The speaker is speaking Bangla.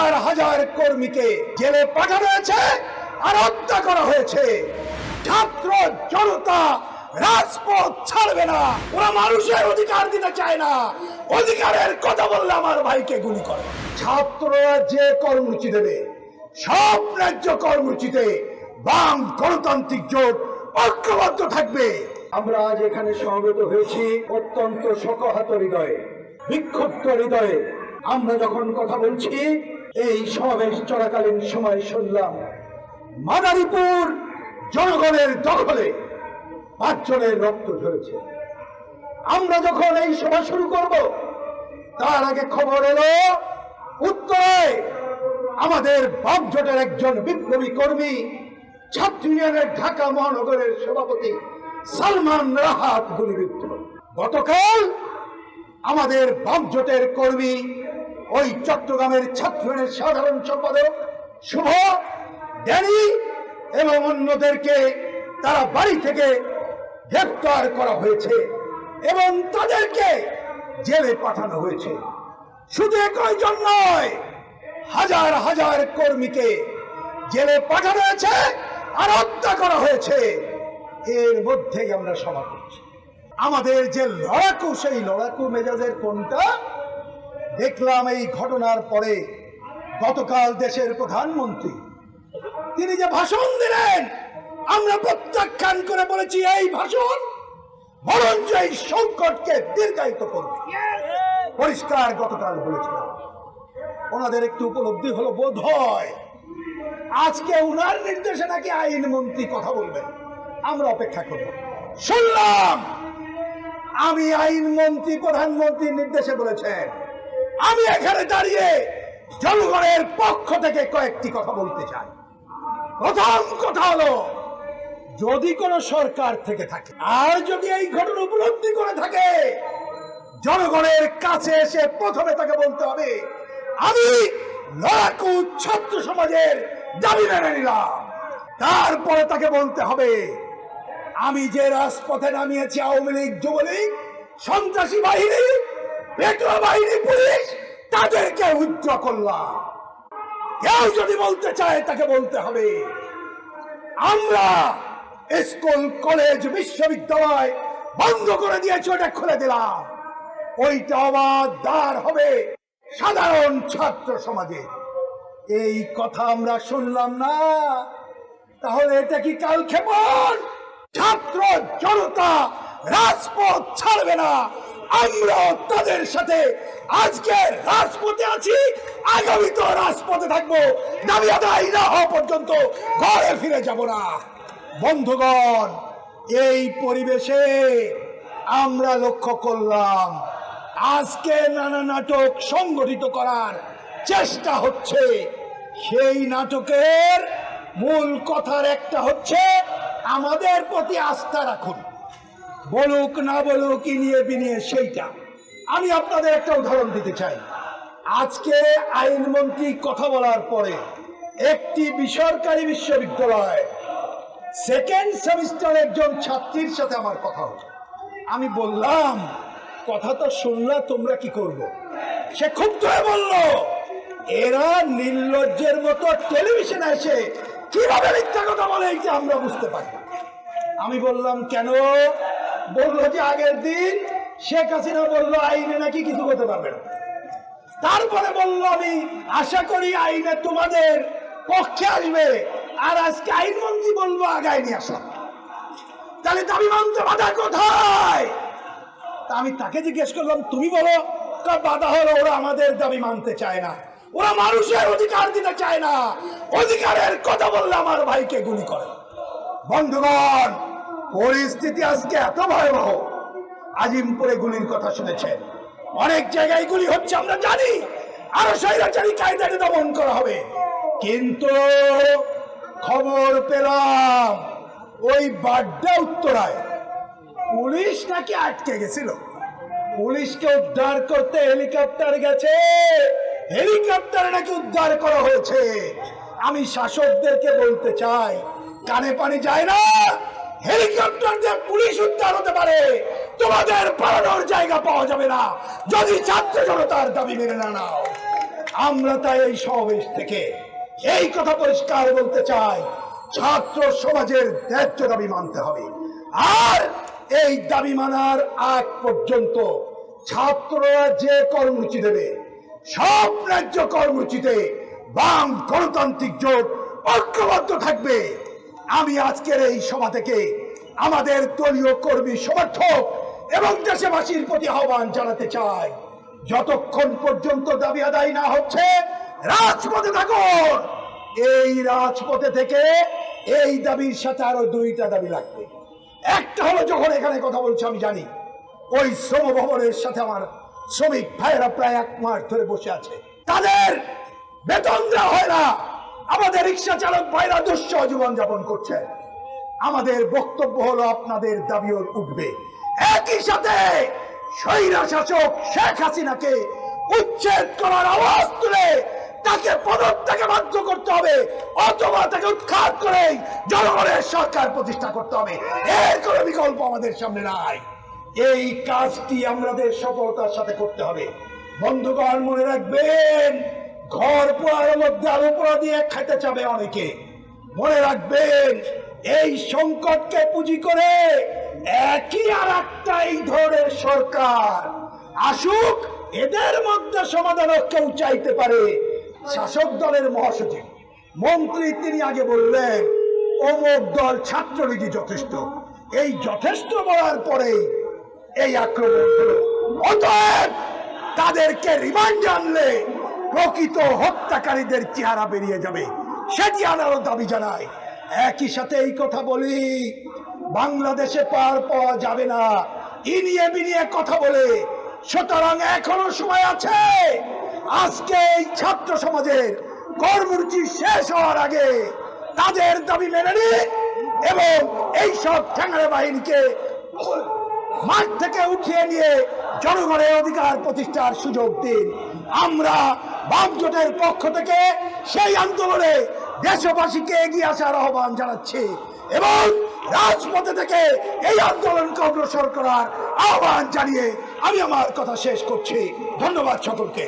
হাজার হাজার কর্মীকে জেলে পাঠানো হয়েছে আর হত্যা করা হয়েছে। ছাত্র জনতা রাজপথ ছাড়বে না। ওরা মানুষের অধিকার দিতে চায় না। অধিকারের কথা বললে আমার ভাইকে গুলি করে। ছাত্ররা যে কর্মসূচি দেবে, সব ন্যায্য কর্মসূচিতে বাম গণতান্ত্রিক জোট ঐক্যবদ্ধ থাকবে। আমরা আজ এখানে সমবেত হয়েছি অত্যন্ত শোকহাত হৃদয়ে, বিক্ষুব্ধ হৃদয়ে। আমরা যখন কথা বলছি এই সমাবেশ চলাকালীন সময় শুনলাম, মাদারীপুর জনগণের দখলে পাঁচজনের রক্ত ঝরেছে। আমরা যখন এই সভা শুরু করব, তার আগে খবর এলো, উত্তরে আমাদের বামজোটের একজন বিপ্লবী কর্মী, ছাত্র ইউনিয়নের ঢাকা মহানগরের সভাপতি সালমান রাহাত গুলিবিদ্ধ। গতকাল আমাদের বামজোটের কর্মী ওই চট্টগ্রামের ছাত্র ইউনিয়নের সাধারণ সম্পাদক শুভ, ড্যানি এবং অন্যদেরকে তারা বাড়ি থেকে গ্রেপ্তার করা হয়েছে এবং তাদেরকে জেলে পাঠানো হয়েছে। শুধু কয়জন নয়, হাজার হাজার কর্মীকে জেলে পাঠানো হয়েছে আর হত্যা করা হয়েছে। এর মধ্যেই আমরা সভা করছি। আমাদের যে লড়াকু, সেই লড়াকু মেজাজের কোনটা? দেখলাম এই ঘটনার পরে গতকাল দেশের প্রধানমন্ত্রী, তিনি যে ভাষণ দিলেন, আমরা প্রত্যাখ্যান করে বলেছি এই ভাষণ, বরঞ্চ এই সংকটকে দীর্ঘায়িত করবে। পরিষ্কার গতকাল বলেছিলাম। ওনাদের একটু উপলব্ধি হলো বোধ হয় আজকে উনার নির্দেশে নাকি আইনমন্ত্রী কথা বলবেন। আমরা অপেক্ষা করব। শুনলাম, আমি আইনমন্ত্রী প্রধানমন্ত্রীর নির্দেশে বলেছেন আমি এখানে দাঁড়িয়ে জনগণের পক্ষ থেকে কয়েকটি কথা বলতে চাই। প্রথম কথা হলো, যদি কোনো সরকার থেকে থাকে, আর যদি এই ঘটনা উপলব্ধি করে থাকে, জনগণের কাছে এসে প্রথমে তাকে বলতে হবে, আমি লড়াকু ছাত্র সমাজের দাবি মেনে নিলাম। তারপরে তাকে বলতে হবে, আমি যে রাজপথে নামিয়েছি আওয়ামী লীগ যুবলীগ, সন্ত্রাসী বাহিনী পেট্রোল বাহিনী পুলিশ তাদেরকে উজ্জ করলাম। কেউ যদি বলতে চায়, তাকে বলতে হবে। আমরা স্কুল, কলেজ, বিশ্ববিদ্যালয় বন্ধ করে দিয়েছি, ওটা খুলে দিলাম। ওইটা আবার দাঁড় হবে সাধারণ ছাত্র সমাজে। এই কথা আমরা শুনলাম না। তাহলে এটা কি কাল ক্ষেপণ? ছাত্র জনতা রাজপথ ছাড়বে না। আমরা তাদের সাথে আজকে রাজপথে আছি আগামী তো রাজপথে থাকব। দাবি আদায় না হওয়া পর্যন্ত ঘরে ফিরে যাব না। বন্ধুগণ, এই পরিবেশে আমরা লক্ষ্য করলাম, আজকে নানা নাটক সংগঠিত করার চেষ্টা হচ্ছে। সেই নাটকের মূল কথার একটা হচ্ছে, আমাদের প্রতি আস্থা রাখুন। বলুক, না বলুক ইনিয়ে বিনিয়ে সেইটা। আমি আপনাদের একটা উদাহরণ দিতে চাই। আজকে আইনমন্ত্রী কথা বলার পরে একটি বেসরকারি বিশ্ববিদ্যালয় সেকেন্ড সেমিস্টার একজন ছাত্রীর সাথে আমার কথা হলো। আমি বললাম, কথা তো শুনলা তোমরা কি করবে? সে ক্ষুব্ধ হয়ে বলল, এরা নির্লজ্জের মতো টেলিভিশনে এসে কীভাবে মিথ্যা কথা বলে এই যে আমরা বুঝতে পারি আমি বললাম, কেন? বলল যে আগের দিন শেখ হাসিনা বলল, আইনে নাকি কিছু করতে পারবে না। তারপরে বলল, আমি আশা করি আইনে তোমাদের পক্ষে আসবে। আর আজকে আইনমন্ত্রী বলব আগায় নিয়ে আসলাম তাহলে দাবি মানতে বাধা কোথায়? তা আমি তাকে জিজ্ঞেস করলাম, তুমি বলো। বাধা হলো, ওরা আমাদের দাবি মানতে চায় না। ওরা মানুষের অধিকার দিতে চায় না। অধিকারের কথা বললে আমার ভাইকে গুলি করে। বন্ধুগণ পরিস্থিতি আজকে এত ভয়াবহ। আজিমপুরে গুলির কথা শুনেছেন। অনেক জায়গায় গুলি হচ্ছে, আমরা জানি। আরও স্বৈরাচারী কায়দাকে দমন করা হবে। কিন্তু খবর পেলাম, ওই বাড্ডা উত্তরায় পুলিশ নাকি আটকে গেছিল। পুলিশকে উদ্ধার করতে হেলিকপ্টার গেছে। হেলিকপ্টার নাকি উদ্ধার করা হয়েছে। আমি শাসকদেরকে বলতে চাই, কানে পানি যায় না। হেলিকপ্টার দিয়ে পুলিশ উদ্ধার হতে পারে। তোমাদের পালানোর জায়গা পাওয়া যাবে না। যদি ছাত্র জনতার দাবি মেনে না নাও, আমরা তাই এই সমাবেশ থেকে এই কথা পরিষ্কার বলতে চাই, ছাত্র সমাজের ন্যায্য দাবি মানতে হবে। আর এই দাবি মানার আগ পর্যন্ত ছাত্ররা যে কর্মসূচি দেবে, সব ন্যায্য কর্মসূচিতে বাম গণতান্ত্রিক জোট ঐক্যবদ্ধ থাকবে। আমি আজকের এই সভা থেকে আমাদের দলীয় কর্মী সমর্থক এবং দেশবাসীর প্রতি আহ্বান জানাতে চাই। যতক্ষণ পর্যন্ত দাবি আদায় না হচ্ছে, রাজপথে থাকুন। এই রাজপথে থেকে এই দাবির সাথে আরও দুইটা দাবি লাগবে। একটা হলো যখন এখানে কথা বলছি, আমি জানি, ওই শ্রম ভবনের সাথে আমার শ্রমিক ভাইয়েরা প্রায় এক মাস ধরে বসে আছে। তাদের বেতন দেওয়া হয় না। আমাদের রিক্সা চালক ভাইরা দুঃসহ জীবন যাপন করছেন আমাদের বক্তব্য হলো আপনাদের দাবিও উঠবে। একই সাথে স্বৈরা শাসক শেখ হাসিনাকে উচ্ছেদ করার আওয়াজ তুলে তাকে পদত্যাগে বাধ্য করতে হবে, অথবা তাকে উৎখাত করে জনগণের সরকার প্রতিষ্ঠা করতে হবে। এর কোনো বিকল্প আমাদের সামনে নাই। এই কাজটি আমাদের সফলতার সাথে করতে হবে। বন্ধুগণ, মনে রাখবেন ঘর পোড়ার মধ্যে আলু পোড়া দিয়ে খেতে চাবে অনেকে। মনে রাখবেন এই সংকটকে পুঁজি করে একই আর একটা এই ধরনের সরকার। আসুক, এদের মধ্যে সমাধান কেউ চাইতে পারে। শাসক দলের মহাসচিব, মন্ত্রী তিনি আগে বললেন, অমুক দল ছাত্রলীগই যথেষ্ট। এই যথেষ্ট বলার পরেই এই আক্রমণ হলো। অতএব তাদেরকে রিমান্ড আনলে প্রকৃত হত্যাকারীদের চেহারা বেরিয়ে যাবে। সেটি আনারও দাবি জানায়। একই সাথে এই কথা বলি, বাংলাদেশে পার পাওয়া যাবে না। ইনিয়ে বিনিয়ে কথা বলে, সুতরাং এখনও সময় আছে। আজকে এই ছাত্র সমাজের কর্মসূচি শেষ হওয়ার আগে তাদের দাবি মেনে নিন এবং এই সব ঠ্যাঙ্গারে বাহিনীকে মাঠ থেকে উঠিয়ে নিয়ে জনগণের অধিকার প্রতিষ্ঠার সুযোগ দিন। আমরা বামজোটের পক্ষ থেকে সেই আন্দোলনে দেশবাসীকে এগিয়ে আসার আহ্বান জানাচ্ছি এবং রাজপথে থেকে এই আন্দোলনকে অগ্রসর করার আহ্বান জানিয়ে আমি আমার কথা শেষ করছি। ধন্যবাদ সকলকে।